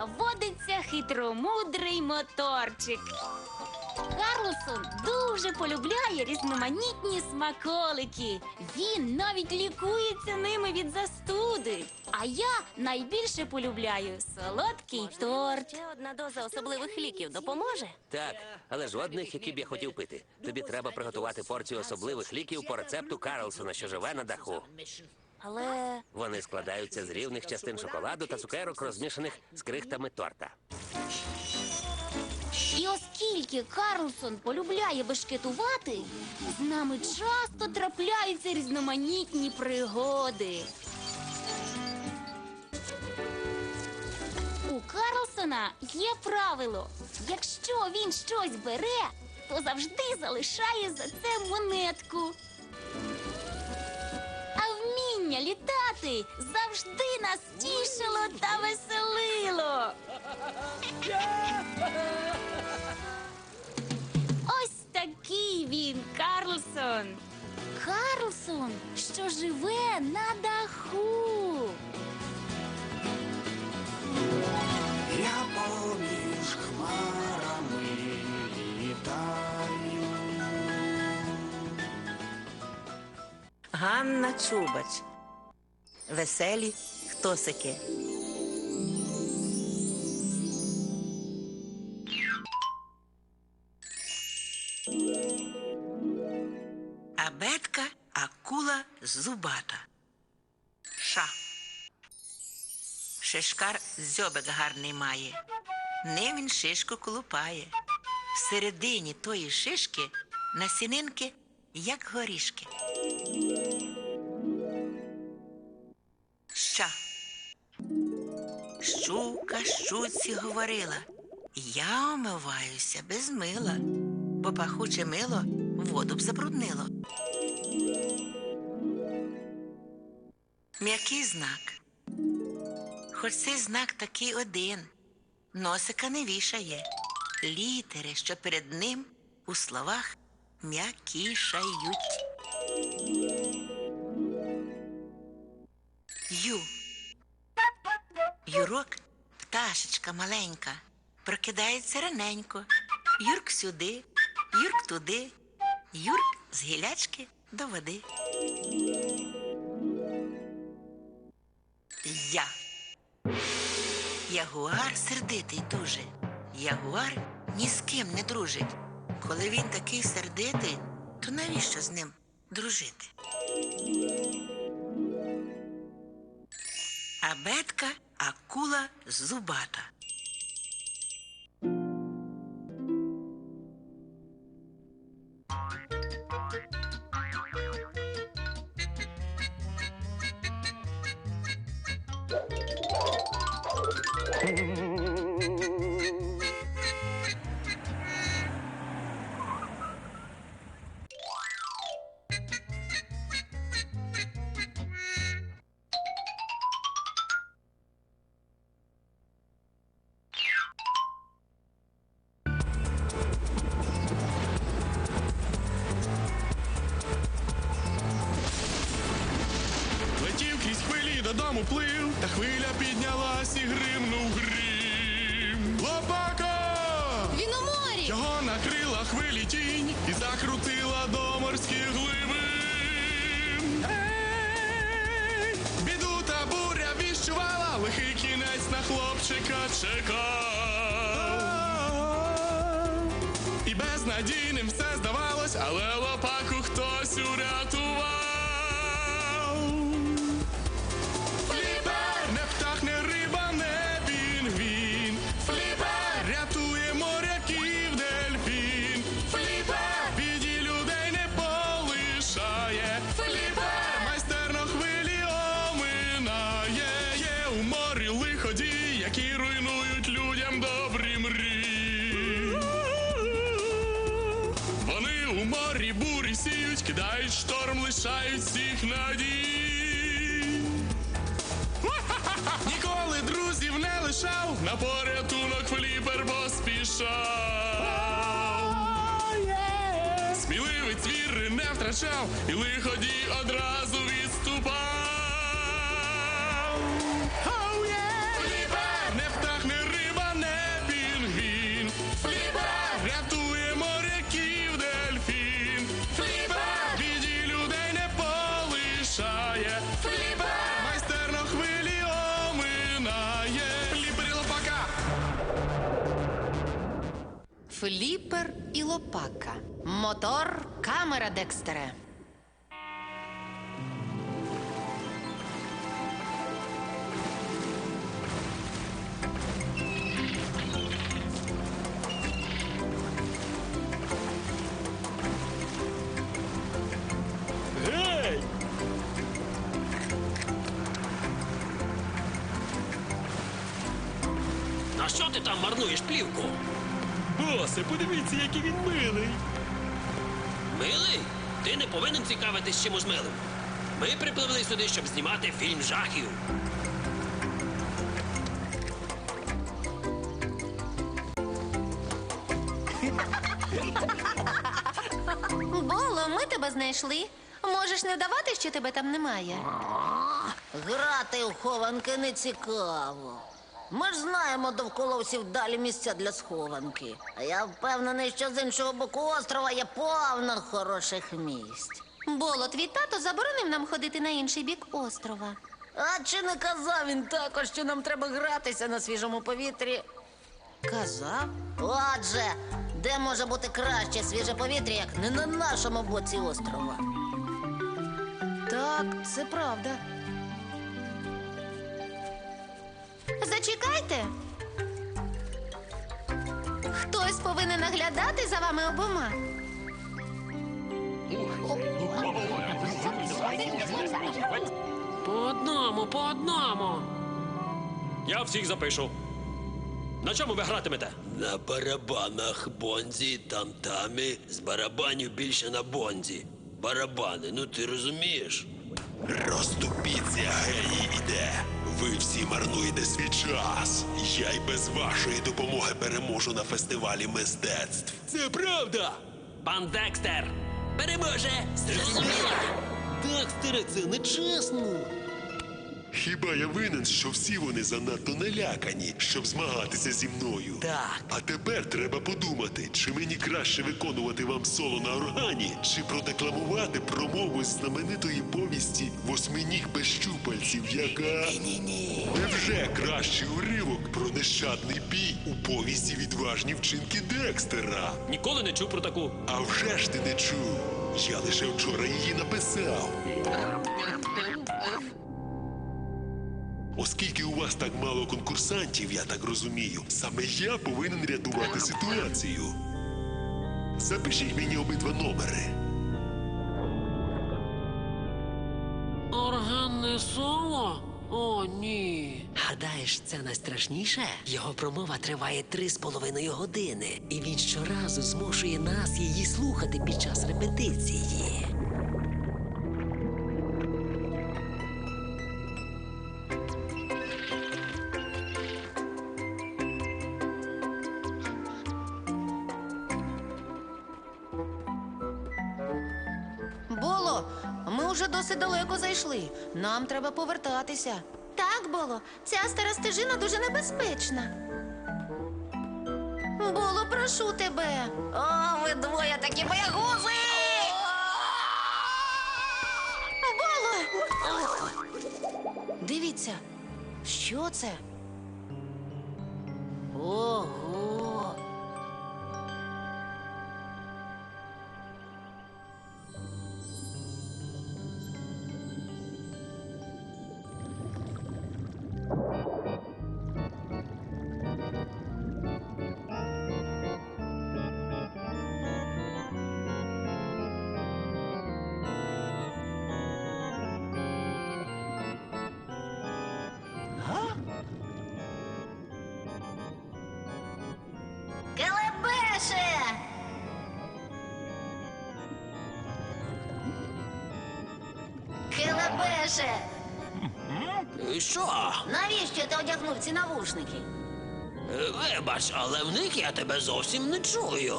заводиться хитромудрий моторчик. Карлсон дуже полюбляє різноманітні смаколики. Він навіть лікується ними від застуди. А я найбільше полюбляю солодкий торт. Ще одна доза особливих ліків допоможе? Так, але жодних, які б я хотів пити. Тобі треба приготувати порцію особливих ліків по рецепту Карлсона, що живе на даху. Але Вони складаються з рівних частин шоколаду та цукерок, розмішаних з крихтами торта. І оскільки Карлсон полюбляє бешкетувати, з нами часто трапляються різноманітні пригоди. У Карлсона є правило: якщо він щось бере, то завжди залишає за це монетку. Літати завжди нас тішило та веселило. Ось такий він, Карлсон. Карлсон, що живе на даху. Я поміж хмарами літаю. Ганна Чубач. Веселі хтосики. Абетка акула зубата. Ша. Шишкар зьобик гарний має. Не він шишку колупає. Всередині тої шишки насінинки, як горішки. Щука щуці говорила. Я омиваюся без мила, бо пахуче мило воду б забруднило. М'який знак. Хоч цей знак такий один, носика не вішає. Літери, що перед ним у словах м'якішають. Ю. Юрок, пташечка маленька, прокидається раненько. Юрк сюди, Юрк туди, Юрк з гілячки до води. Я. Ягуар сердитий дуже. Ягуар ні з ким не дружить. Коли він такий сердитий, то навіщо з ним дружити? Абетка акула зубата. Додому плив, та хвиля піднялась і гримнув грім. Лопака! Він у морі! Його накрила хвилі тінь і закрутила до морських глибин. Ей! Біду та буря віщувала, лихий кінець на хлопчика чекав. І безнадійним все здавалось, але лопаку хтось урятував. Сіють, кидають шторм, лишають всіх надій. Ніколи друзів не лишав, на порятунок фліпер поспішав. Сміливий твіри не втрачав, і лиходій одразу відступав. Фліпер і лопака. Мотор, камера Декстере. Гей! На що ти там марнуєш плівку? Босе, подивіться, який він милий. Милий? Ти не повинен цікавитись чимось милим. Ми припливли сюди, щоб знімати фільм жахів. Боло, ми тебе знайшли. Можеш не вдавати, що тебе там немає. Грати у хованки не цікаво. Ми ж знаємо довкола усіх далі місця для схованки. А я впевнений, що з іншого боку острова є повно хороших місць. Боло, твій тато заборонив нам ходити на інший бік острова. А чи не казав він також, що нам треба гратися на свіжому повітрі? Казав. Отже, де може бути краще свіже повітря, як не на нашому боці острова? Так, це правда. Зачекайте. Хтось повинен наглядати за вами обома. По одному, по одному. Я всіх запишу. На чому ви гратимете? На барабанах, бонзі, там-тамі. З барабанів більше на бонзі. Барабани, ну ти розумієш? Розступіться, геній іде. Ви всі марнуєте свій час. Я й без вашої допомоги переможу на фестивалі мистецтв. Це правда. Пан Декстер переможе. Зрозуміло. Декстере, це нечесно. Хіба я винен, що всі вони занадто налякані, щоб змагатися зі мною? Так. А тепер треба подумати, чи мені краще виконувати вам соло на органі, чи продекламувати промову з знаменитої повісті восьминіг без щупальців, яка. Ні-ні. Невже кращий уривок про нещадний бій у повісті відважні вчинки Декстера? Ніколи не чув про таку. А вже ж ти не чув. Я лише вчора її написав. Оскільки у вас так мало конкурсантів, я так розумію, саме я повинен рятувати ситуацію. Запишіть мені обидва номери. Органне соло? О, ні. Гадаєш, це найстрашніше? Його промова триває три з половиною години, і він щоразу змушує нас її слухати під час репетиції. Боло, ми вже досить далеко зайшли. Нам треба повертатися. Так, Боло, ця стара стежина дуже небезпечна. Боло, прошу тебе. О, ви двоє такі боягузи! Боло! Дивіться, що це? Ого! Келебеше! Що? Навіщо ти одягнув ці навушники? Вибач, але в них я тебе зовсім не чую.